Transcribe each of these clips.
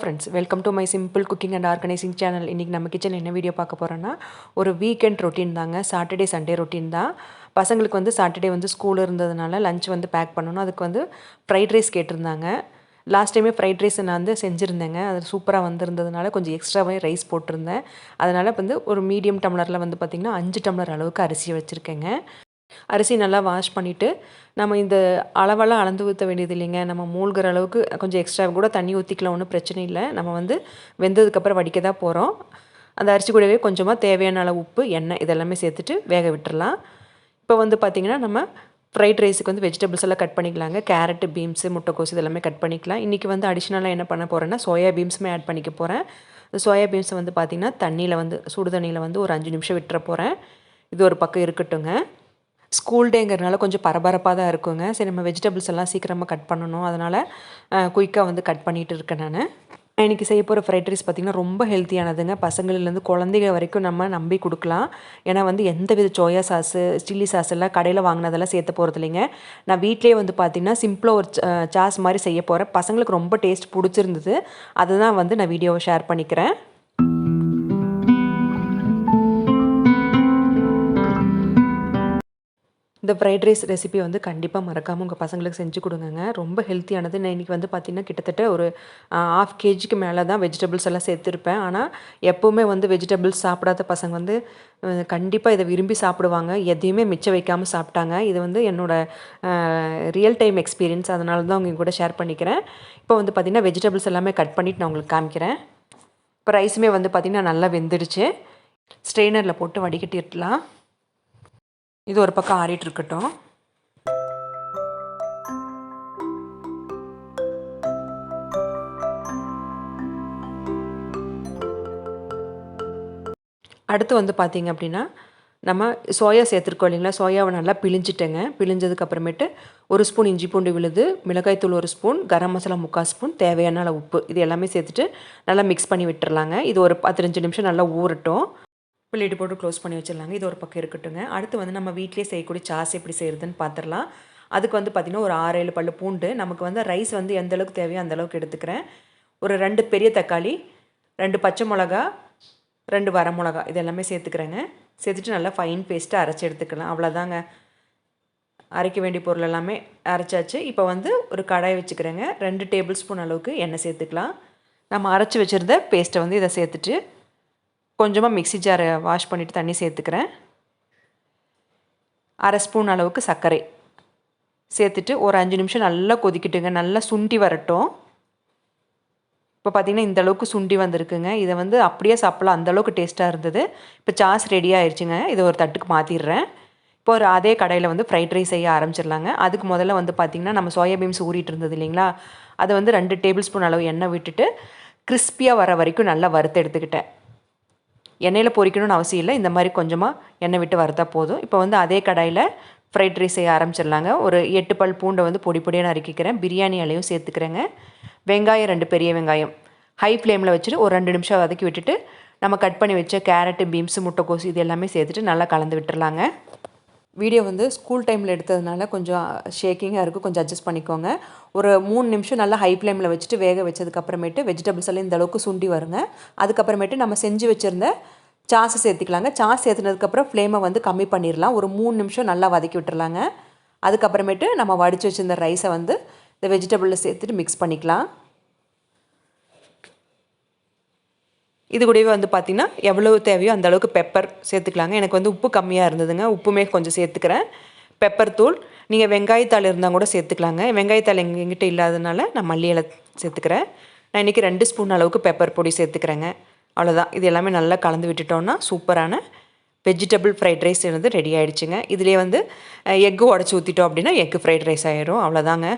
Friends welcome to my simple cooking and organising channel இன்றைக்கி நம்ம கிச்சனில் என்ன வீடியோ பார்க்க போகிறோன்னா ஒரு வீக்கெண்ட் ரொட்டீன் தாங்க. சாட்டர்டே சண்டே ரொட்டீன் தான். பசங்களுக்கு வந்து சாட்டர்டே வந்து ஸ்கூல் இருந்ததுனால லஞ்ச் வந்து பேக் பண்ணணும். அதுக்கு வந்து ஃப்ரைட் ரைஸ் கேட்டிருந்தாங்க. லாஸ்ட் டைமே ஃப்ரைட் ரைஸ் நான் வந்து செஞ்சுருந்தேங்க. அது சூப்பராக வந்திருந்ததுனால கொஞ்சம் எக்ஸ்ட்ராவே ரைஸ் போட்டிருந்தேன். அதனால் வந்து ஒரு மீடியம் டம்ளரில் வந்து பார்த்திங்கன்னா அஞ்சு டம்ளர் அளவுக்கு அரிசி வச்சுருக்கேங்க. அரிசி நல்லா வாஷ் பண்ணிவிட்டு நம்ம இந்த அளவெல்லாம் அளந்து ஊற்ற வேண்டியது இல்லைங்க. நம்ம மூழ்கிற அளவுக்கு கொஞ்சம் எக்ஸ்ட்ரா கூட தண்ணி ஊற்றிக்கலாம் ஒன்றும் பிரச்சனை இல்லை. நம்ம வந்து வெந்ததுக்கப்புறம் வடிக்க தான் போகிறோம் அந்த அரிசி கூடவே கொஞ்சமாக தேவையான அளவு உப்பு எண்ணெய் இதெல்லாமே சேர்த்துட்டு வேக விட்டுறலாம். இப்போ வந்து பார்த்திங்கன்னா நம்ம ஃப்ரைட் ரைஸுக்கு வந்து வெஜிடபிள்ஸ் எல்லாம் கட் பண்ணிக்கலாங்க. கேரட்டு பீன்ஸு முட்டைக்கோஸ் இதெல்லாமே கட் பண்ணிக்கலாம். இன்றைக்கி வந்து அடிஷ்னலாக என்ன பண்ண போகிறேன்னா சோயா பீன்ஸுமே ஆட் பண்ணிக்க போகிறேன் இந்த சோயா பீன்ஸை வந்து பார்த்திங்கன்னா தண்ணியில் வந்து சுடு தண்ணியில் வந்து ஒரு அஞ்சு நிமிஷம் விட்டுற போகிறேன் இது ஒரு பக்கம் இருக்கட்டுங்க ஸ்கூல் டேங்கிறனால கொஞ்சம் பரபரப்பாக தான் இருக்குங்க. சரி நம்ம வெஜிடபிள்ஸ் எல்லாம் சீக்கிரமாக கட் பண்ணணும். அதனால் குயிக்காக வந்து கட் பண்ணிகிட்டு இருக்கேன் நான். இன்றைக்கி செய்ய போகிற ஃப்ரைட் ரைஸ் பார்த்திங்கன்னா ரொம்ப ஹெல்த்தியானதுங்க பசங்களிலேருந்து குழந்தைகள் வரைக்கும் நம்ம நம்பி கொடுக்கலாம். ஏன்னா வந்து எந்த வித சோயா சாஸு சில்லி சாஸ் எல்லாம் கடையில் வாங்கினதெல்லாம் சேர்த்த போகிறது இல்லைங்க. நான் வீட்லேயே வந்து பார்த்திங்கன்னா சிம்பிளாக ஒரு சாஸ் மாதிரி செய்ய போகிறேன் பசங்களுக்கு ரொம்ப டேஸ்ட் பிடிச்சிருந்தது. அதுதான் வந்து நான் வீடியோவை ஷேர் பண்ணிக்கிறேன். இந்த ஃப்ரைட் ரைஸ் ரெசிபி வந்து கண்டிப்பாக மறக்காமல் உங்கள் பசங்களுக்கு செஞ்சு கொடுங்கங்க. ரொம்ப ஹெல்த்தியானது நான் இன்றைக்கி வந்து பார்த்திங்கன்னா கிட்டத்தட்ட ஒரு ஆஃப் கேஜிக்கு மேலே தான் வெஜிடபிள்ஸ் எல்லாம் சேர்த்துருப்பேன். ஆனால் எப்போவுமே வந்து வெஜிடபிள்ஸ் சாப்பிடாத பசங்க வந்து கண்டிப்பாக இதை விரும்பி சாப்பிடுவாங்க. எதையுமே மிச்சம் வைக்காமல் சாப்பிட்டாங்க. இது வந்து என்னோடய ரியல் டைம் எக்ஸ்பீரியன்ஸ் அதனால தான் உங்க கூட ஷேர் பண்ணிக்கிறேன். இப்போ வந்து பார்த்திங்கன்னா வெஜிடபிள்ஸ் எல்லாமே கட் பண்ணிவிட்டு நான் உங்களுக்கு காமிக்கிறேன். இப்போ ரைஸுமே வந்து பார்த்திங்கன்னா நல்லா வெந்துடுச்சு. ஸ்ட்ரெயினரில் போட்டு வடிகட்டிடலாம். இது ஒரு பக்கம் ஆறிட்டு இருக்கட்டும் அடுத்து வந்து பார்த்தீங்க அப்படின்னா நம்ம சோயா சேர்த்துருக்கோம் இல்லைங்களா? சோயாவை நல்லா பிழிஞ்சிட்டேங்க. பிழிஞ்சதுக்கு அப்புறமேட்டு ஒரு ஸ்பூன் இஞ்சி பூண்டு விழுது மிளகாய்த்தூள் ஒரு ஸ்பூன் கரம் மசாலா முக்கால் ஸ்பூன் தேவையான அளவு உப்பு. இது எல்லாமே சேர்த்துட்டு நல்லா மிக்ஸ் பண்ணி விட்டுறலாங்க. இது ஒரு பத்தஞ்சு நிமிஷம் நல்லா ஊறட்டும். பிள்ளைட்டு போட்டு க்ளோஸ் பண்ணி வச்சிடலாங்க. இது ஒரு பக்கம் இருக்கட்டுங்க. அடுத்து வந்து நம்ம வீட்லேயே செய்யக்கூடிய சாஸ் எப்படி செய்கிறதுன்னு பார்த்துடலாம் அதுக்கு வந்து பார்த்திங்கன்னா ஒரு ஆறு ஏழு பல்லு பூண்டு. நமக்கு வந்து ரைஸ் வந்து எந்த அளவுக்கு தேவையோ அந்த அளவுக்கு எடுத்துக்கிறேன். ஒரு ரெண்டு பெரிய தக்காளி ரெண்டு பச்சை மிளகா ரெண்டு வர மிளகா. இது எல்லாமே சேர்த்துக்கிறேங்க. சேர்த்துட்டு நல்லா ஃபைன் பேஸ்ட்டு அரைச்சி எடுத்துக்கலாம். அவ்வளோதாங்க அரைக்க வேண்டிய பொருள் எல்லாமே அரைச்சாச்சு. இப்போ வந்து ஒரு கடாயை வச்சுக்கிறேங்க. ரெண்டு டேபிள் ஸ்பூன் அளவுக்கு எண்ணெய் சேர்த்துக்கலாம். நம்ம அரைச்சி வச்சுருந்த பேஸ்ட்டை வந்து இதை சேர்த்துட்டு கொஞ்சமாக மிக்ஸி ஜாரை வாஷ் பண்ணிவிட்டு தண்ணி சேர்த்துக்கிறேன். அரை ஸ்பூன் அளவுக்கு சர்க்கரை. சேர்த்துட்டு ஒரு அஞ்சு நிமிஷம் நல்லா கொதிக்கிட்டுங்க. நல்லா சுண்டி வரட்டும். இப்போ பார்த்திங்கன்னா இந்த அளவுக்கு சுண்டி வந்திருக்குங்க. இதை வந்து அப்படியே சாப்பிடலாம். அந்தளவுக்கு டேஸ்ட்டாக இருந்தது. இப்போ சாஸ் ரெடி ஆயிடுச்சுங்க இதை ஒரு தட்டுக்கு மாற்றிடுறேன் இப்போ ஒரு அதே கடையில் வந்து ஃப்ரைட் ரைஸ் செய்ய ஆரம்பிச்சிடலாங்க. அதுக்கு முதல்ல வந்து பார்த்திங்கன்னா நம்ம சோயாபீன்ஸ் ஊறிட்டு இருந்தது இல்லைங்களா? அதை வந்து ரெண்டு டேபிள் ஸ்பூன் அளவு எண்ணெய் விட்டுட்டு கிறிஸ்பியாக வர வரைக்கும் நல்லா வறுத்து எடுத்துக்கிட்டேன். எண்ணெயில் பொரிக்கணும்னு அவசியம் இல்லை. இந்த மாதிரி கொஞ்சமாக எண்ணெய் விட்டு வறுத்தா போதும். இப்போ வந்து அதே கடாயில் ஃப்ரைட் ரைஸ் செய்ய ஆரம்பிச்சிடலாங்க. ஒரு எட்டு பல் பூண்டை வந்து பொடி பொடியாக நறுக்கிக்கிறேன் பிரியாணி அலையும் சேர்த்துக்கிறேங்க. வெங்காயம் ரெண்டு பெரிய வெங்காயம். ஹை ஃப்ளேமில் வச்சுட்டு ஒரு ரெண்டு நிமிஷம் வதக்கி விட்டுட்டு நம்ம கட் பண்ணி வச்ச கேரட்டு பீன்ஸு முட்டைக்கோசு இது எல்லாமே சேர்த்துட்டு நல்லா கலந்து விட்டுறலாங்க. வீடியோ வந்து ஸ்கூல் டைமில் எடுத்ததுனால கொஞ்சம் ஷேக்கிங்காக இருக்குது கொஞ்சம் அட்ஜஸ்ட் பண்ணிக்கோங்க. ஒரு மூணு நிமிஷம் நல்லா ஹை ஃப்ளேமில் வச்சுட்டு வேக வச்சதுக்கப்புறமேட்டு வெஜிடபிள்ஸ் எல்லாம் இந்த அளவுக்கு சுண்டி வருங்க. அதுக்கப்புறமேட்டு நம்ம செஞ்சு வச்சுருந்த சாஸை சேர்த்துக்கலாங்க. சாஸ் சேர்த்துனதுக்கப்புறம் ஃப்ளேமை வந்து கம்மி பண்ணிடலாம் ஒரு மூணு நிமிஷம் நல்லா வதக்கி விட்டுறலாங்க அதுக்கப்புறமேட்டு நம்ம வடித்து வச்சுருந்த ரைஸை வந்து இந்த வெஜிடபிளில் சேர்த்துட்டு மிக்ஸ் பண்ணிக்கலாம். இது கூடவே வந்து பார்த்திங்கன்னா எவ்வளோ தேவையோ அந்த அளவுக்கு பெப்பர் சேர்த்துக்கலாங்க. எனக்கு வந்து உப்பு கம்மியாக இருந்ததுங்க. உப்புமே கொஞ்சம் சேர்த்துக்கிறேன். பெப்பர் தூள். நீங்கள் வெங்காயத்தாள் இருந்தால் கூட சேர்த்துக்கலாங்க. வெங்காயத்தாள் எங்கள் எங்கிட்ட இல்லாதனால நான் மல்லி இலை சேர்த்துக்கிறேன். நான் இன்றைக்கி ரெண்டு ஸ்பூன் அளவுக்கு பெப்பர் பொடி சேர்த்துக்கிறேங்க. அவ்வளோதான் இது எல்லாமே நல்லா கலந்து விட்டுட்டோன்னா சூப்பரான வெஜிடபிள் ஃப்ரைட் ரைஸ் வந்து ரெடி ஆகிடுச்சுங்க இதிலே வந்து எக்கு உடச்சி ஊற்றிட்டோம் அப்படின்னா எக்கு ஃப்ரைட் ரைஸ் ஆகிடும் அவ்வளோதாங்க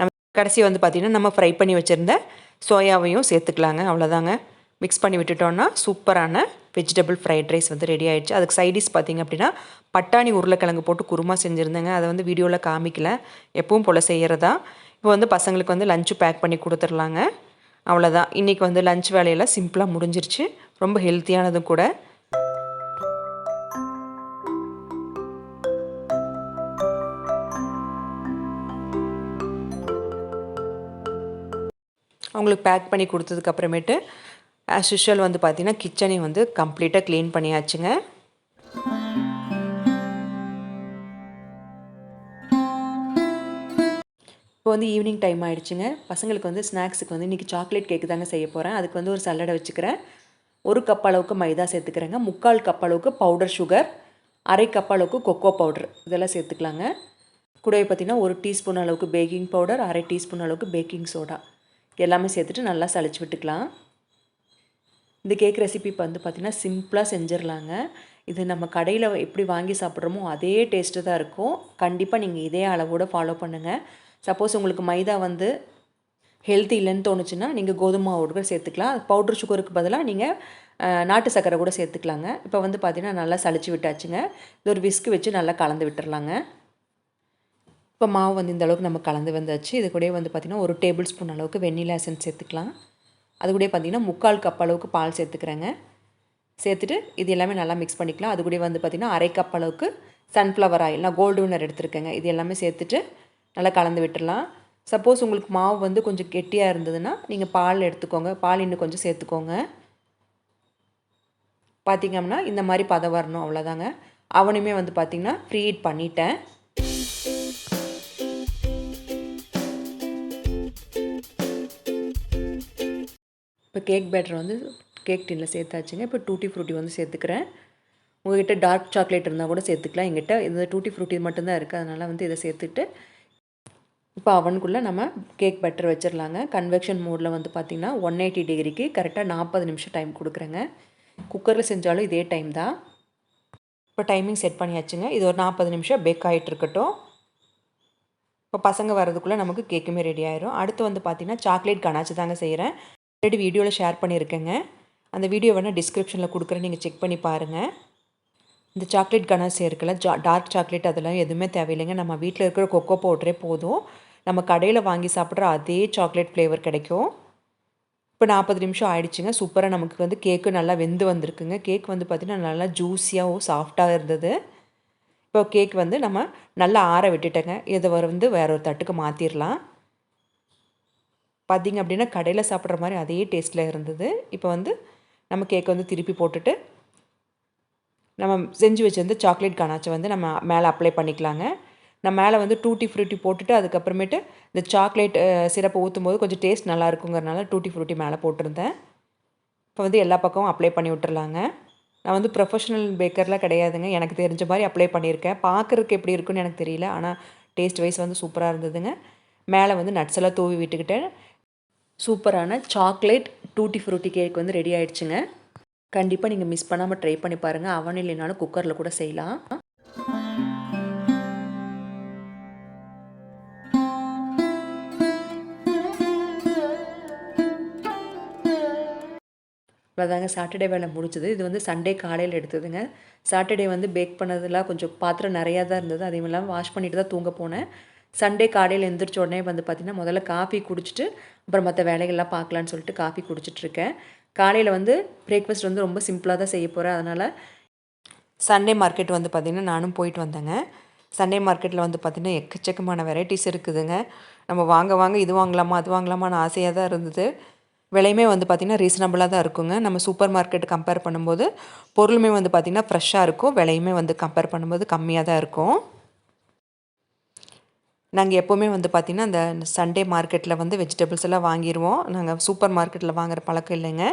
நம்ம கடைசி வந்து பார்த்திங்கன்னா நம்ம ஃப்ரை பண்ணி வச்சுருந்த சோயாவையும் சேர்த்துக்கலாங்க. அவ்வளோதாங்க மிக்ஸ் பண்ணி விட்டுட்டோன்னா சூப்பரான வெஜிடபிள் ஃப்ரைட் ரைஸ் வந்து ரெடி ஆகிடுச்சு அதுக்கு சைடிஷ் பார்த்திங்க அப்படின்னா பட்டாணி உருளைக்கிழங்கு போட்டு குருமா செஞ்சுருந்தேங்க. அதை வந்து வீடியோவில் காமிக்கல. எப்பவும் போல் செய்கிறதா இப்போ வந்து பசங்களுக்கு வந்து லஞ்சு பேக் பண்ணி கொடுத்துர்லாங்க அவ்வளோதான் இன்றைக்கி வந்து லஞ்ச் வேலையெல்லாம் சிம்பிளாக முடிஞ்சிருச்சு. ரொம்ப ஹெல்த்தியானதும் கூட. அவங்களுக்கு பேக் பண்ணி கொடுத்ததுக்கப்புறமேட்டு ஆஸ் யூஷுவல் வந்து பார்த்திங்கன்னா கிச்சனையும் வந்து கம்ப்ளீட்டாக க்ளீன் பண்ணியாச்சுங்க. இப்போ வந்து ஈவினிங் டைம் ஆகிடுச்சுங்க பசங்களுக்கு வந்து ஸ்நாக்ஸுக்கு வந்து இன்றைக்கி சாக்லேட் கேக்கு தாங்க செய்ய போகிறேன் அதுக்கு வந்து ஒரு சல்லடை வச்சுக்கிறேன். ஒரு கப் அளவுக்கு மைதா சேர்த்துக்கிறேங்க. முக்கால் கப் அளவுக்கு பவுடர் சுகர் அரை கப் அளவுக்கு கொக்கோ பவுடர் இதெல்லாம் சேர்த்துக்கலாங்க. கூடவே பார்த்திங்கன்னா ஒரு டீஸ்பூன் அளவுக்கு பேக்கிங் பவுடர் அரை டீஸ்பூன் அளவுக்கு பேக்கிங் சோடா எல்லாமே சேர்த்துட்டு நல்லா சளிச்சு விட்டுக்கலாம். இந்த கேக் ரெசிபி இப்போ வந்து பார்த்திங்கன்னா சிம்பிளாக செஞ்சிடலாங்க இது நம்ம கடையில் எப்படி வாங்கி சாப்பிட்றோமோ அதே டேஸ்ட்டு தான் இருக்கும். கண்டிப்பாக நீங்கள் இதே அளவோடு ஃபாலோ பண்ணுங்கள் சப்போஸ் உங்களுக்கு மைதா வந்து ஹெல்த்தி இல்லைன்னு தோணுச்சுன்னா நீங்கள் கோதுமை மாவு கூட சேர்த்துக்கலாம் பவுட்ரு சுகருக்கு பதிலாக நீங்கள் நாட்டு சர்க்கரை கூட சேர்த்துக்கலாங்க. இப்போ வந்து பார்த்திங்கன்னா நல்லா சளிச்சு விட்டாச்சுங்க. இது ஒரு விஸ்க் வச்சு நல்லா கலந்து விட்டுறலாங்க இப்போ மாவு வந்து இந்த அளவுக்கு நம்ம கலந்து வந்தாச்சு. இது கூட வந்து பார்த்திங்கன்னா ஒரு டேபிள் ஸ்பூன் அளவுக்கு வெண்ணிலா எசன்ஸ் சேர்த்துக்கலாம். அது கூடயே பார்த்திங்கன்னா முக்கால் கப் அளவுக்கு பால் சேர்த்துக்கிறேங்க. சேர்த்துட்டு இது எல்லாமே நல்லா மிக்ஸ் பண்ணிக்கலாம். அது கூடயே வந்து பார்த்திங்கன்னா அரை கப் அளவுக்கு சன்ஃப்ளவர் ஆயில் நான் கோல்டு வினர் எடுத்துருக்கேங்க. இது எல்லாமே சேர்த்துட்டு நல்லா கலந்து விட்டுடலாம் சப்போஸ் உங்களுக்கு மாவு வந்து கொஞ்சம் கெட்டியாக இருந்ததுன்னா நீங்கள் பால் எடுத்துக்கோங்க. பால் இன்னும் கொஞ்சம் சேர்த்துக்கோங்க. பார்த்திங்கன்னா இந்த மாதிரி பதம் வரணும். அவ்வளோதாங்க அவனுமே வந்து பார்த்திங்கன்னா ஃப்ரீ ஹீட் பண்ணிட்டேன். இப்போ கேக் பேட்டர் வந்து கேக் டின்னில் சேர்த்தாச்சுங்க. இப்போ டூட்டி ஃப்ரூட்டி வந்து சேர்த்துக்கிறேன். உங்கள்கிட்ட டார்க் சாக்லேட் இருந்தால் கூட சேர்த்துக்கலாம். எங்கிட்ட இந்த டூட்டி ஃப்ரூட்டி மட்டும்தான் இருக்குது அதனால் வந்து இதை சேர்த்துட்டு இப்போ அவனுக்குள்ளே நம்ம கேக் பட்டர் வச்சிடலாங்க கன்வெக்ஷன் மோடில் வந்து பார்த்திங்கன்னா ஒன் எயிட்டி டிகிரிக்கு கரெக்டாக நாற்பது நிமிஷம் டைம் கொடுக்குறேங்க. குக்கரில் செஞ்சாலும் இதே டைம் தான். இப்போ டைமிங் செட் பண்ணியாச்சுங்க. இது ஒரு நாற்பது நிமிஷம் பேக் ஆகிட்டு இருக்கட்டும். இப்போ பசங்க வரதுக்குள்ளே நமக்கு கேக்குமே ரெடி ஆயிரும். அடுத்து வந்து பார்த்திங்கன்னா சாக்லேட் கனாச்சு தாங்க செய்கிறேன் ஆல்ரெடி வீடியோவில் ஷேர் பண்ணியிருக்கேங்க அந்த வீடியோ வேணால் டிஸ்கிரிப்ஷனில் கொடுக்குறேன். நீங்கள் செக் பண்ணி பாருங்கள் இந்த சாக்லேட் கனாசி இருக்குல்ல ஜா டார்க் சாக்லேட் அதெல்லாம் எதுவுமே தேவையில்லைங்க. நம்ம வீட்டில் இருக்கிற கொக்கோ பவுட்ரே போதும். நம்ம கடையில் வாங்கி சாப்பிட்ற அதே சாக்லேட் ஃப்ளேவர் கிடைக்கும். இப்போ நாற்பது நிமிஷம் ஆயிடுச்சுங்க. சூப்பராக நமக்கு வந்து கேக்கு நல்லா வெந்து வந்திருக்குங்க. கேக் வந்து பார்த்திங்கன்னா நல்லா ஜூஸியாகவும் சாஃப்டாக இருந்தது. இப்போ கேக் வந்து நம்ம நல்லா ஆற விட்டுட்டேங்க. இதை வந்து வேற ஒரு தட்டுக்கு மாற்றிடலாம் பார்த்திங்க அப்படின்னா கடையில் சாப்பிட்ற மாதிரி அதே டேஸ்ட்டில் இருந்தது. இப்போ வந்து நம்ம கேக்கை வந்து திருப்பி போட்டுட்டு நம்ம செஞ்சு வச்சிருந்த சாக்லேட் கனாச்சை வந்து நம்ம மேலே அப்ளை பண்ணிக்கலாங்க. நான் மேலே வந்து டூட்டி ஃப்ரூட்டி போட்டுட்டு அதுக்கப்புறமேட்டு இந்த சாக்லேட் சிரப்பை ஊற்றும் போது கொஞ்சம் டேஸ்ட் நல்லா இருக்குங்கிறனால டூட்டி ஃப்ரூட்டி மேலே போட்டிருந்தேன். இப்போ வந்து எல்லா பக்கமும் அப்ளை பண்ணி விட்டுருலாங்க நான் வந்து ப்ரொஃபஷனல் பேக்கர்லாம் கிடையாதுங்க. எனக்கு தெரிஞ்ச மாதிரி அப்ளை பண்ணியிருக்கேன். பார்க்குறதுக்கு எப்படி இருக்குன்னு எனக்கு தெரியல. ஆனால் டேஸ்ட் வைஸ் வந்து சூப்பராக இருந்ததுங்க. மேலே வந்து நட்ஸ் எல்லாம் தூவி விட்டுக்கிட்டேன். சூப்பரான சாக்லேட் டூட்டி ஃப்ரூட்டி கேக் வந்து ரெடி ஆயிடுச்சுங்க. கண்டிப்பாக நீங்கள் மிஸ் பண்ணாமல் ட்ரை பண்ணி பாருங்கள் அவன் இல்லைனாலும் குக்கரில் கூட செய்யலாம். அதாங்க சாட்டர்டே வேலை முடிச்சது இது வந்து சண்டே காலையில் எடுத்ததுங்க. சாட்டர்டே வந்து பேக் பண்ணதெல்லாம் கொஞ்சம் பாத்திரம் நிறையா தான் இருந்தது. அதே இல்லாமல் வாஷ் பண்ணிட்டு தான் தூங்க போனேன். சண்டே காலையில் எழுந்திரிச்ச உடனே வந்து பார்த்திங்கன்னா முதல்ல காஃபி குடிச்சிட்டு அப்புறம் மற்ற வேலைகள்லாம் பார்க்கலான்னு சொல்லிட்டு காஃபி குடிச்சிட்ருக்கேன் காலையில் வந்து பிரேக்ஃபாஸ்ட் வந்து ரொம்ப சிம்பிளாக தான் செய்ய போகிறேன் அதனால் சண்டே மார்க்கெட் வந்து பார்த்திங்கன்னா நானும் போயிட்டு வந்தேங்க. சண்டே மார்க்கெட்டில் வந்து பார்த்திங்கன்னா எக்கச்சக்கமான வெரைட்டிஸ் இருக்குதுங்க. நம்ம வாங்க வாங்க இது வாங்கலாமா அது வாங்கலாமான்னு ஆசையாக தான் இருந்தது. விலையுமே வந்து பார்த்திங்கன்னா ரீசனபிளாக தான் இருக்குங்க. நம்ம சூப்பர் மார்க்கெட் கம்பேர் பண்ணும்போது பொருளுமே வந்து பார்த்திங்கன்னா ஃப்ரெஷ்ஷாக இருக்கும். விலையுமே வந்து கம்பேர் பண்ணும்போது கம்மியாக தான் இருக்கும். நாங்கள் எப்போவுமே வந்து பார்த்திங்கன்னா அந்த சண்டே மார்க்கெட்டில் வந்து வெஜிடபிள்ஸ் எல்லாம் வாங்கிடுவோம் நாங்கள் சூப்பர் மார்க்கெட்டில் வாங்குற பழக்கம் இல்லைங்க.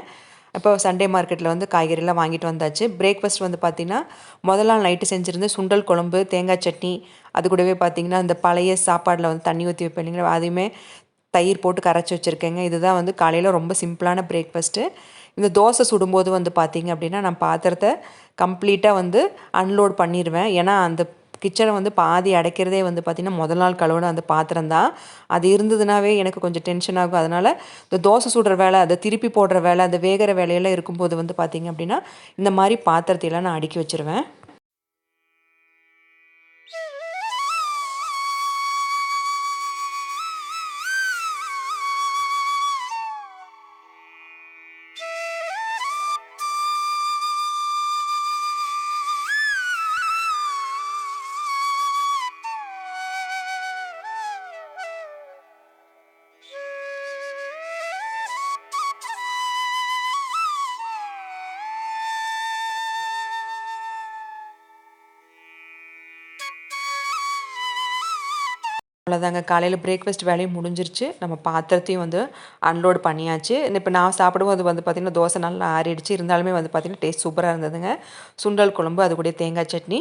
இப்போ சண்டே மார்க்கெட்டில் வந்து காய்கறிலாம் வாங்கிட்டு வந்தாச்சு. பிரேக்ஃபாஸ்ட் வந்து பார்த்திங்கன்னா முதல் நாள் நைட்டு செஞ்சுருந்து சுண்டல் குழம்பு தேங்காய் சட்னி அது கூடவே பார்த்திங்கன்னா அந்த பழைய சாப்பாடில் வந்து தண்ணி ஊற்றி வைப்பேன் இல்லைங்களா அதையுமே தயிர் போட்டு கரைச்சி வச்சுருக்கேங்க. இதுதான் வந்து காலையில் ரொம்ப சிம்பிளான பிரேக்ஃபாஸ்ட்டு இந்த தோசை சுடும்போது வந்து பார்த்திங்க அப்படின்னா நான் பாத்திரத்தை கம்ப்ளீட்டாக வந்து அன்லோட் பண்ணிடுவேன் ஏன்னா அந்த கிச்சனை வந்து பாதி அடைக்கிறதே வந்து பார்த்திங்கன்னா முதல் நாள் கழுவுன அந்த பாத்திரம் தான். அது இருந்ததுனாவே எனக்கு கொஞ்சம் டென்ஷன் ஆகும். அதனால் இந்த தோசை சுடுற வேலை அதை திருப்பி போடுற வேலை அந்த வேகிற வேலையெல்லாம் இருக்கும்போது வந்து பார்த்திங்க அப்படின்னா இந்த மாதிரி பாத்திரத்தையெல்லாம் நான் அடுக்கி வச்சுருவேன். அவ்வளோதாங்க காலையில் பிரேக்ஃபாஸ்ட் வேலையும் முடிஞ்சிருச்சு. நம்ம பாத்திரத்தையும் வந்து அன்லோட் பண்ணியாச்சு. இப்போ நான் சாப்பிடும்போது வந்து பார்த்திங்கன்னா தோசை நல்லா ஆறிடுச்சு. இருந்தாலுமே வந்து பார்த்திங்கன்னா டேஸ்ட் சூப்பராக இருந்ததுங்க. சுண்டல் குழம்பு அது கூட தேங்காய் சட்னி.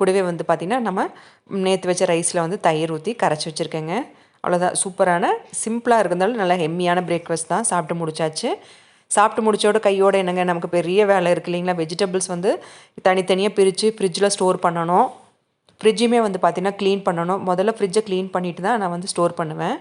கூடவே வந்து பார்த்திங்கன்னா நம்ம நேற்று வச்ச ரைஸில் வந்து தயிர் ஊற்றி கரைச்சி வச்சுருக்கேங்க. அவ்வளோதான் சூப்பரான சிம்பிளாக இருக்கிறதால நல்லா ஹெம்மியான பிரேக்ஃபாஸ்ட் தான் சாப்பிட்டு முடிச்சாச்சு. சாப்பிட்டு முடிச்சோட கையோட என்னங்க நமக்கு பெரிய வேலை இருக்கு இல்லைங்களா? வெஜிடபிள்ஸ் வந்து தனித்தனியாக பிரித்து ஃப்ரிட்ஜில் ஸ்டோர் பண்ணணும். ஃப்ரிட்ஜுமே வந்து பார்த்திங்கன்னா க்ளீன் பண்ணணும். முதல்ல ஃப்ரிட்ஜை க்ளீன் பண்ணிட்டு தான் நான் வந்து ஸ்டோர் பண்ணுவேன்.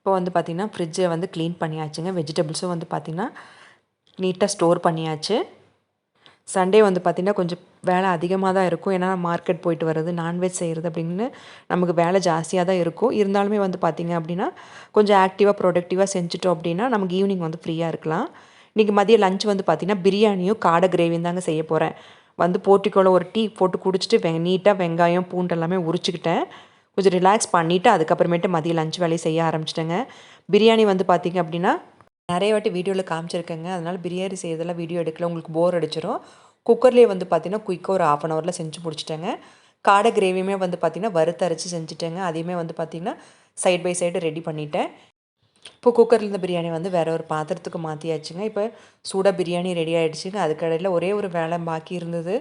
இப்போ வந்து பார்த்திங்கன்னா ஃப்ரிட்ஜை வந்து க்ளீன் பண்ணியாச்சுங்க. வெஜிடபிள்ஸும் வந்து பார்த்திங்கன்னா நீட்டாக ஸ்டோர் பண்ணியாச்சு. சண்டே வந்து பார்த்திங்கன்னா கொஞ்சம் வேலை அதிகமாக தான் இருக்கும். ஏன்னா மார்க்கெட் போயிட்டு வர்றது நான்வெஜ் செய்கிறது அப்படின்னு நமக்கு வேலை ஜாஸ்தியாக தான் இருக்கும். இருந்தாலுமே வந்து பார்த்திங்க அப்படின்னா கொஞ்சம் ஆக்டிவாக ப்ரொடக்டிவாக செஞ்சுட்டோம் அப்படின்னா நமக்கு ஈவினிங் வந்து ஃப்ரீயாக இருக்கலாம். இன்றைக்கி மதியம் லஞ்ச் வந்து பார்த்திங்கன்னா பிரியாணியும் காடை கிரேவியும் தாங்க செய்ய போகிறேன் வந்து போட்டிக்கோல ஒரு டீ போட்டு குடிச்சிட்டு வெ நீட்டாக வெங்காயம் பூண்டு எல்லாமே உரிச்சுக்கிட்டேன். கொஞ்சம் ரிலாக்ஸ் பண்ணிவிட்டு அதுக்கப்புறமேட்டு மதியம் லஞ்ச் வேலையை செய்ய ஆரம்பிச்சிட்டேங்க. பிரியாணி வந்து பார்த்திங்க அப்படின்னா நிறைய வாட்டி வீடியோவில் காமிச்சிருக்கேங்க. அதனால் பிரியாணி செய்யறதெல்லாம் வீடியோ எடுக்கல உங்களுக்கு போர் அடிச்சிடும் குக்கர்லேயே வந்து பார்த்திங்கன்னா குயிக்காக ஒரு ஆஃப் அன் ஹவரில் செஞ்சு முடிச்சிட்டேங்க. காடை கிரேவியுமே வந்து பார்த்திங்கன்னா வறுத்தரைச்சி செஞ்சுட்டேங்க. அதையுமே வந்து பார்த்திங்கன்னா சைட் பை சைடு ரெடி பண்ணிட்டேன். இப்போ குக்கரில் இருந்த பிரியாணி வந்து வேறு ஒரு பாத்திரத்துக்கு மாற்றியாச்சுங்க இப்போ சூடாக பிரியாணி ரெடி ஆகிடுச்சுங்க அதுக்கடையில் ஒரே ஒரு வேலை பாக்கி இருந்தது.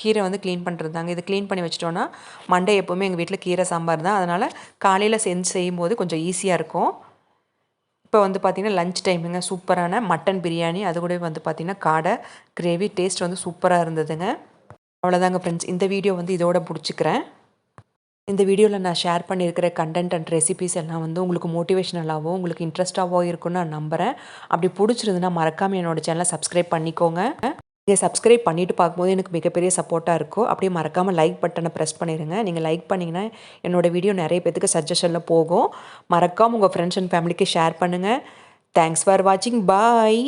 கீரை வந்து க்ளீன் பண்ணுறது தாங்க இது க்ளீன் பண்ணி வச்சிட்டோன்னா மண்டே எப்போவுமே எங்கள் வீட்டில் கீரை சாம்பார் தான். அதனால் காலையில் செஞ்சு செய்யும்போது கொஞ்சம் ஈஸியாக இருக்கும். இப்போ வந்து பார்த்திங்கன்னா லஞ்ச் டைமுங்க சூப்பரான மட்டன் பிரியாணி. அது கூட வந்து பார்த்திங்கன்னா காடை கிரேவி டேஸ்ட் வந்து சூப்பராக இருந்ததுங்க. அவ்வளோதாங்க ஃப்ரெண்ட்ஸ் இந்த வீடியோ வந்து இதோட பிடிச்சிக்கிறேன் இந்த வீடியோவில் நான் ஷேர் பண்ணியிருக்கிற கண்டென்ட் அண்ட் ரெசிபிஸ் எல்லாம் வந்து உங்களுக்கு மோட்டிவேஷனலாகவோ உங்களுக்கு இன்ட்ரெஸ்ட்டாகவோ இருக்குன்னு நான் நம்புகிறேன் அப்படி பிடிச்சிருந்துன்னா மறக்காமல் என்னோடய சேனலை சப்ஸ்கிரைப் பண்ணிக்கோங்க. நீங்கள் சப்ஸ்கிரைப் பண்ணிவிட்டு பார்க்கும்போது எனக்கு மிகப்பெரிய சப்போர்ட்டாக இருக்கும் அப்படியே மறக்காமல் லைக் பட்டனை ப்ரெஸ் பண்ணிடுங்க நீங்கள் லைக் பண்ணிங்கன்னா என்னோடய வீடியோ நிறைய பேத்துக்கு சஜஷனில் போகும். மறக்காமல் உங்கள் ஃப்ரெண்ட்ஸ் அண்ட் ஃபேமிலிக்கு ஷேர் பண்ணுங்கள் தேங்க்ஸ் ஃபார் வாட்சிங் பாய்